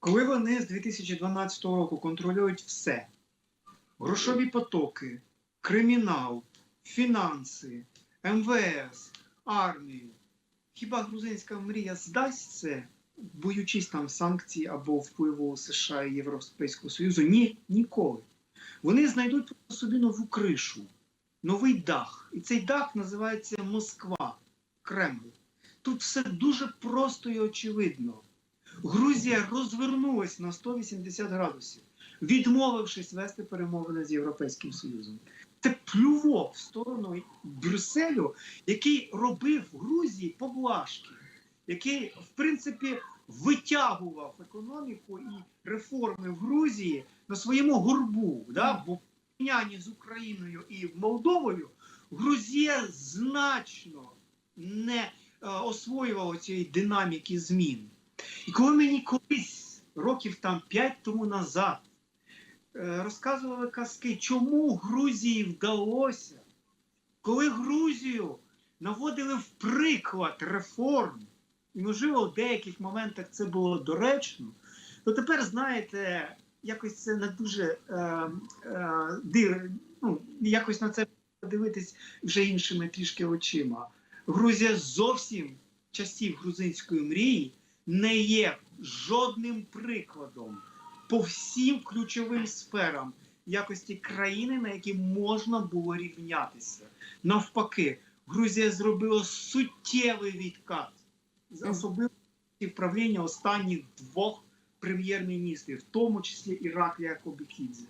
Коли вони з 2012 року контролюють все: грошові потоки, кримінал, фінанси, МВС, армію, хіба грузинська мрія здасть це, боючись там санкцій або впливу США і Європейського Союзу? Ні, ніколи. Вони знайдуть собі нову кришу, новий дах. І цей дах називається Москва, Кремль. Тут все дуже просто і очевидно. Грузія розвернулась на 180 градусів, відмовившись вести перемовини з Європейським Союзом. Це плювок в сторону Брюсселю, який робив Грузії поблажки, який, в принципі, витягував економіку і реформи в Грузії на своєму горбу. Да? Бо в порівнянні з Україною і Молдовою Грузія значно не е, освоювала цієї динаміки змін. І коли мені колись, років там 5 тому назад, е, розказували казки, чому Грузії вдалося, коли Грузію наводили в приклад реформ, і, можливо, в деяких моментах це було доречно, то тепер, знаєте, якось це не дуже е, е, ну, якось на це дивитись вже іншими трішки очима. Грузія зовсім часів грузинської мрії не є жодним прикладом по всім ключовим сферам якості країни, на які можна було рівнятися. Навпаки, Грузія зробила суттєвий відкат з особливо правління останніх двох прем'єр-міністрів, в тому числі Іраклія Кобікідзе.